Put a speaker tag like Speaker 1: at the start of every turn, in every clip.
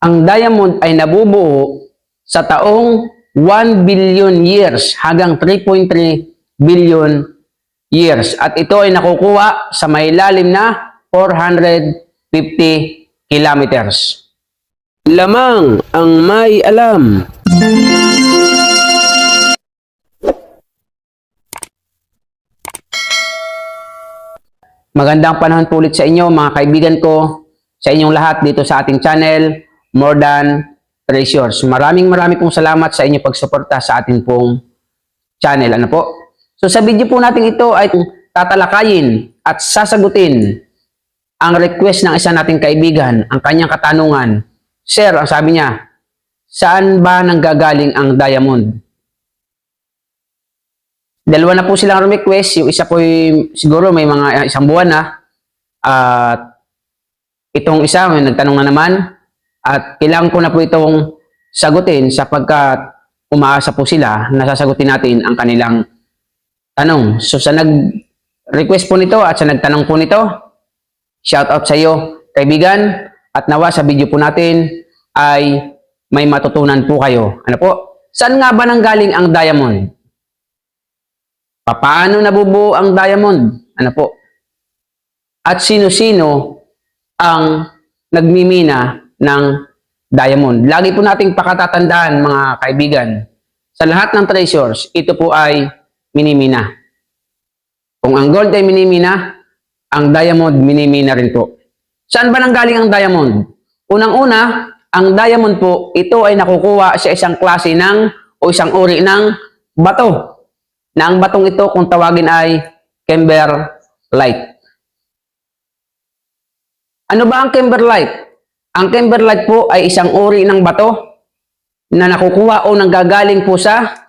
Speaker 1: ang diamond ay nabubuo sa taong 1 billion years hanggang 3.3 billion years. At ito ay nakukuha sa may lalim na 450 kilometers. Lamang ang may alam. Magandang panahon po ulit sa inyo mga kaibigan ko, sa inyong lahat dito sa ating channel, More Than Treasures. Maraming maraming pong salamat sa inyong pagsuporta sa ating pong channel. Ano po? So sa video po natin ito ay tatalakayin at sasagutin ang request ng isa nating kaibigan, ang kanyang katanungan. Sir, ang sabi niya, saan ba nanggagaling ang diamond? Dalawa na po silang request. Yung isa po ay siguro may mga isang buwan na. At itong isa may nagtanong na naman. At kailangan ko na po itong sagutin sapagkat umaasa po sila na sasagutin natin ang kanilang tanong. So sa nag-request po nito at sa nagtanong po nito, shout out sa iyo kaibigan at nawa sa video po natin ay may matutunan po kayo. Ano po? Saan nga ba nanggaling ang diamond? Paano nabubuo ang diamond? Ano po? At sino-sino ang nagmimina ng diamond? Lagi po nating pakatatandaan mga kaibigan. Sa lahat ng treasures, ito po ay minimina. Kung ang gold ay minimina, ang diamond minimina rin po. Saan ba nanggaling ang diamond? Unang-una, ang diamond po, ito ay nakukuha sa isang klase ng o isang uri ng bato na ang batong ito kung tawagin ay kimberlite. Ano ba ang kimberlite? Ang kimberlite po ay isang uri ng bato na nakukuha o nanggagaling po sa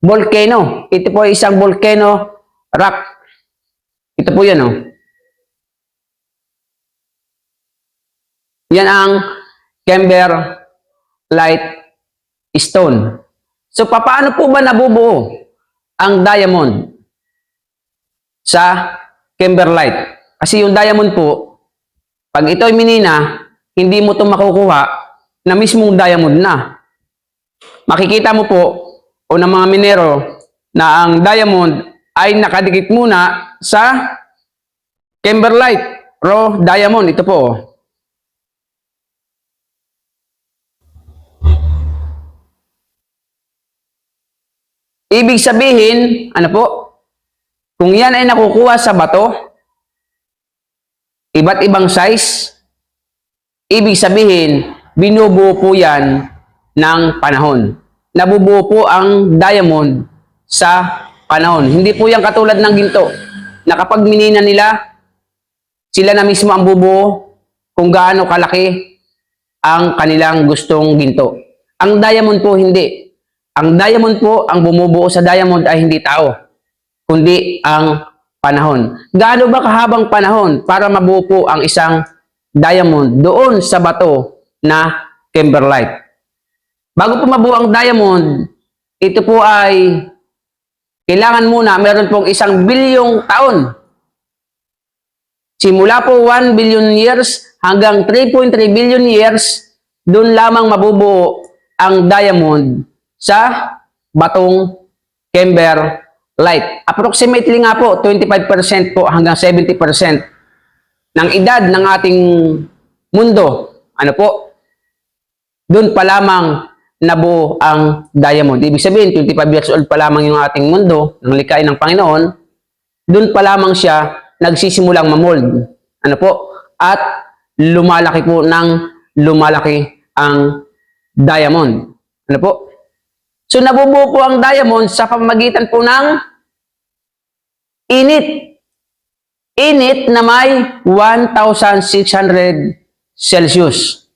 Speaker 1: volcano. Ito po ay isang volcano rock. Ito po yan, oh. Yan ang kimberlite stone. So, paano po ba nabubuo? ang diamond sa kimberlite. Kasi yung diamond po, pag ito ay minina, hindi mo ito makukuha na mismong diamond na. Makikita mo po, o ng mga minero, na ang diamond ay nakadikit muna sa kimberlite, raw diamond. Ito po. oh. Ibig sabihin, ano po? Kung yan ay nakukuha sa bato, iba't ibang size, ibig sabihin, binubuo po yan ng panahon. Nabubuo po ang diamond sa panahon. Hindi po yan katulad ng ginto, na kapag minina nila, sila na mismo ang bubuo kung gaano kalaki ang kanilang gustong ginto. Ang diamond po hindi. Ang diamond po, ang bumubuo sa diamond ay hindi tao, kundi ang panahon. Gaano ba kahabang panahon para mabuo po ang isang diamond doon sa bato na kimberlite? Bago po mabuo ang diamond, ito po ay kailangan muna meron pong isang bilyong taon. Simula po 1 billion years hanggang 3.3 billion years, doon lamang mabubuo ang diamond sa batong kimberlite. Approximately nga po, 25% po hanggang 70% ng edad ng ating mundo. Ano po? Doon pa lamang nabuo ang diamond. Ibig sabihin, 25 years old pa lamang yung ating mundo, ng likay ng Panginoon, doon pa lamang siya nagsisimulang mamold. Ano po? At lumalaki po ng lumalaki ang diamond. Ano po? So nabubuo po ang diamond sa pamamagitan po ng init. Init na may 1,600 Celsius.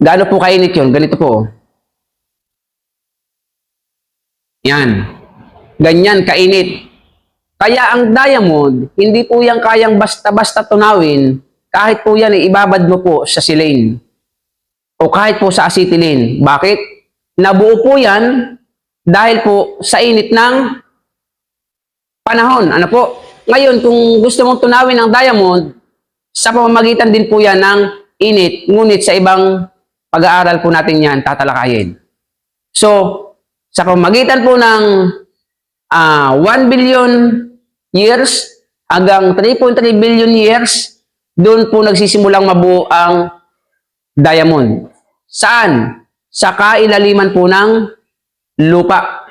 Speaker 1: Gaano po kainit yun? Ganito po. Yan. Ganyan kainit. Kaya ang diamond, hindi po yan kayang basta-basta tunawin kahit po yan ibabad mo po sa silane o kahit po sa acetylene. Bakit? Nabuo po yan dahil po sa init ng panahon. Ano po? Ngayon, kung gusto mong tunawin ang diamond, sa pamamagitan din po yan ng init, ngunit sa ibang pag-aaral po natin yan, tatalakayin. So, sa pamagitan po ng ah 1 billion years hanggang 3.3 billion years, doon po nagsisimulang mabuo ang diamond. Saan? Sa kailaliman po ng lupa.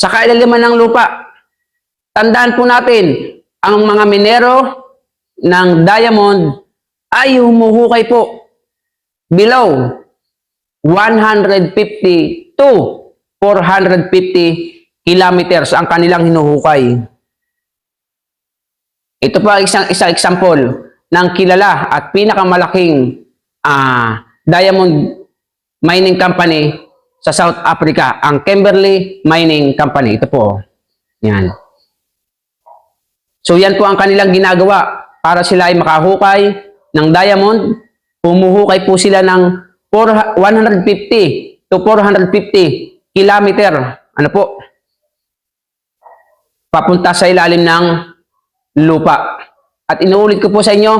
Speaker 1: Sa kailaliman ng lupa. Tandaan po natin, ang mga minero ng diamond ay humuhukay po below 150 to 450 kilometers ang kanilang hinuhukay. Ito pa isang isang example ng kilala at pinakamalaking ah, diamond mining company sa South Africa, ang Kimberley Mining Company. Ito po. Yan. So yan po ang kanilang ginagawa para sila ay makahukay ng diamond. Humuhukay po sila ng 4 150 to 450 kilometer. Ano po? Papunta sa ilalim ng lupa. At inuulit ko po sa inyo,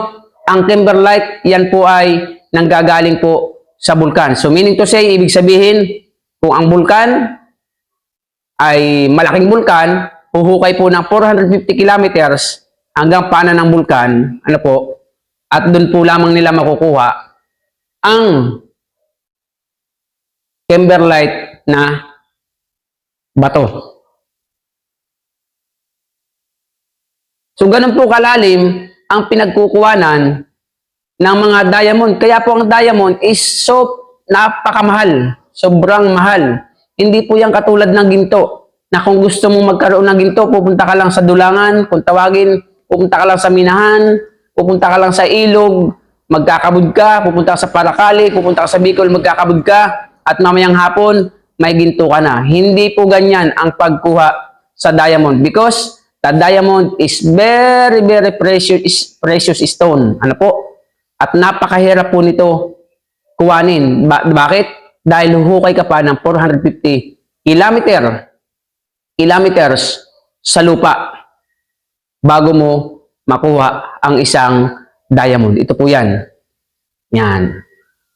Speaker 1: ang kimberlite, yan po ay nanggagaling po sa bulkan. So meaning to say, ibig sabihin, kung ang bulkan ay malaking bulkan, huhukay po ng 450 kilometers hanggang pana ng bulkan, ano po, at doon po lamang nila makukuha ang kimberlite na bato. So ganun po kalalim ang pinagkukuhanan ng mga diamond. Kaya po ang diamond is so napakamahal. Sobrang mahal. Hindi po yan katulad ng ginto. Na kung gusto mong magkaroon ng ginto, pupunta ka lang sa dulangan, kung tawagin, pupunta ka lang sa minahan, pupunta ka lang sa ilog, magkakabud ka, pupunta ka sa Paracali, pupunta ka sa Bicol, magkakabud ka, at mamayang hapon, may ginto ka na. Hindi po ganyan ang pagkuha sa diamond because the diamond is very, very precious, precious stone. Ano po? At napakahirap po nito kuwanin. Ba- bakit? Dahil huhukay ka pa ng 450 kilometer, kilometers sa lupa bago mo makuha ang isang diamond. Ito po yan. Yan.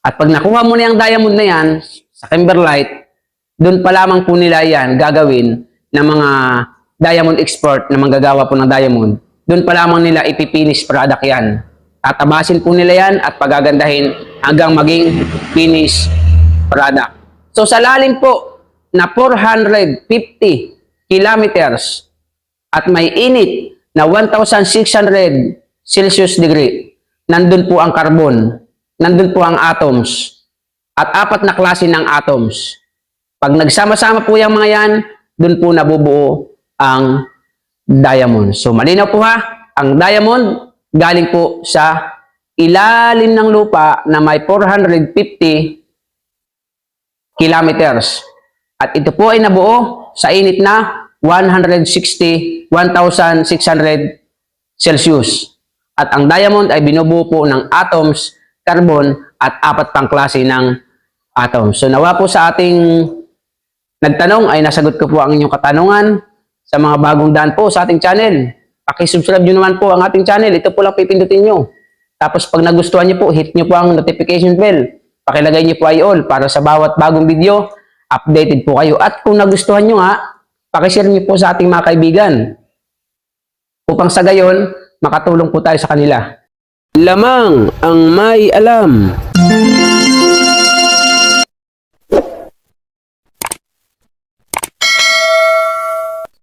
Speaker 1: At pag nakuha mo na yung diamond na yan, sa kimberlite, doon pa lamang po nila yan gagawin ng mga diamond export na manggagawa po ng diamond. Doon pa lamang nila ipipinish product yan. Tatabasin po nila yan at pagagandahin hanggang maging finish product. So sa lalim po na 450 kilometers at may init na 1,600 Celsius degree, nandun po ang carbon, nandun po ang atoms, at apat na klase ng atoms. Pag nagsama-sama po yung mga yan, dun po nabubuo ang diamond. So malinaw po ha, ang diamond galing po sa ilalim ng lupa na may 450 kilometers. At ito po ay nabuo sa init na 160, 1,600 Celsius. At ang diamond ay binubuo po ng atoms, carbon, at apat pang klase ng atoms. So nawa po sa ating nagtanong ay nasagot ko po ang inyong katanungan sa mga bagong daan po sa ating channel. Pakisubscribe nyo naman po ang ating channel. Ito po lang pipindutin nyo. Tapos pag nagustuhan nyo po, hit nyo po ang notification bell. Pakilagay nyo po ay all para sa bawat bagong video, updated po kayo. At kung nagustuhan nyo nga, pakishare nyo po sa ating mga kaibigan. Upang sa gayon, makatulong po tayo sa kanila. Lamang ang may alam.